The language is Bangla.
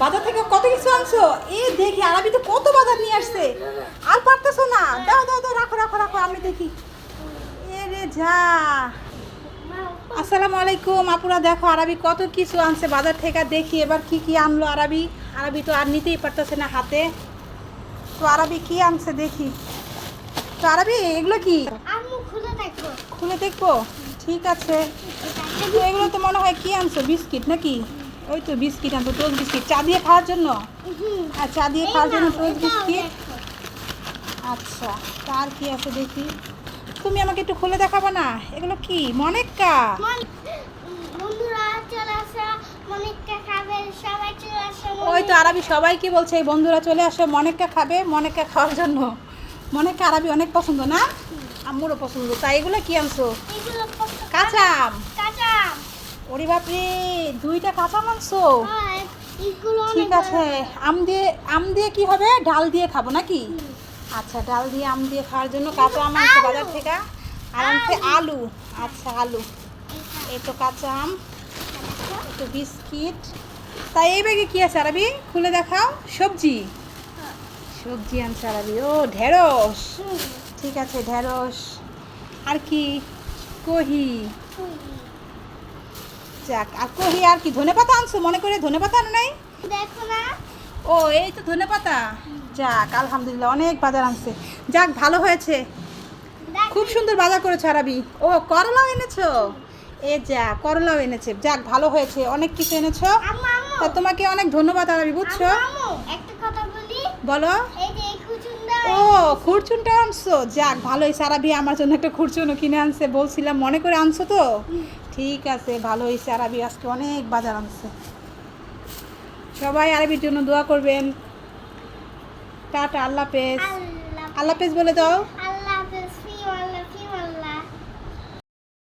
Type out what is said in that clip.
বাজার থেকে কত কিছু আনছো? এ দেখি আরবি তো কত বাজার নিয়ে আসছে। আর পারতেছো না। দাও দাও দাও রাখো রাখো রাখো আমি দেখি। এ রে যা। আসসালামু আলাইকুম আপুরা দেখো আরবি কত কিছু আনছে বাজার থেকে। দেখি এবার কি কি আনলো আরবি। আরবি তো আর নিতেই পারতেছে না হাতে। তো আরবি কি আনছে দেখি। তো আরবি এগুলো কি? খুলে খুলে দেখব? ঠিক আছে। এগুলো তো মনে হয় কি আনছো? বিস্কিট নাকি? ওই তো বিস্কিট আনছো টোস্ট বিস্কিট। চা দিয়ে খাওয়ার জন্য? আর চা দিয়ে খাওয়ার জন্য টোস্ট বিস্কিট? আচ্ছা তার কি আছে দেখি? তুমি আমাকে একটু খুলে দেখাবো না? এগুলো কি? মনেক্কা? মন- বন্ধুরা চলে আসা। মনিকা খাবে সবাই চলে আসা ওই তো আরবি সবাইকে বলছে? এই বন্ধুরা চলে আসো মনেক্কা খাবে মনেক্কা খাওয়ার জন্য। মনেক্কা আরবি অনেক পছন্দ না? আম্মুরও পছন্দ। তাই এগুলো কি আনছো? কাঁচা আম। ওরে বাপরে দুইটা কাঁচা মাংস? ঠিক আছে আম দিয়ে আম দিয়ে কি হবে? ডাল দিয়ে খাব নাকি? আচ্ছা ডাল দিয়ে আম দিয়ে খাওয়ার জন্য কাঁচা আলু। বাজার থেকে। আর আনছে আলু। আচ্ছা আলু। এই তো কাঁচা আম একটু বিস্কিট। তাই এই ব্যাগে কি আছে আরবি? খুলে দেখাও। সবজি। সবজি আনছে আরবি। ও ঢেঁড়স। ঠিক আছে ঢেঁড়স। আর কি? কহি। যাক আর কহি আর কি ধনে পাতা আনছো? মনে করে ধনে পাতা আনো নাই? দেখো না। ও এই তো ধনে পাতা। যাক আলহামদুলিল্লাহ অনেক বাজার আনছে। যাক ভালো হয়েছে। খুব সুন্দর বাজার করেছ আরাবি। ও করলাও এনেছো? এ যা করলাও এনেছে। যাক ভালো হয়েছে অনেক কিছু এনেছো। তা তোমাকে অনেক ধন্যবাদ আরাবি বুঝছ? একটা কথা বলি। বলো। এই যে খুরচুনটা আনছো? যাক ভালোই সারাবি আমার জন্য একটা খুরচুনও কিনে আনছে বলছিলাম মনে করে আনছো তো? ঠিক আছে ভালোই সারাবি আজকে অনেক বাজার আনছে। সবাই আরবির জন্য দোয়া করবেন। টাটা আল্লাহ পেজ আল্লাহ পেজ বলে দাও।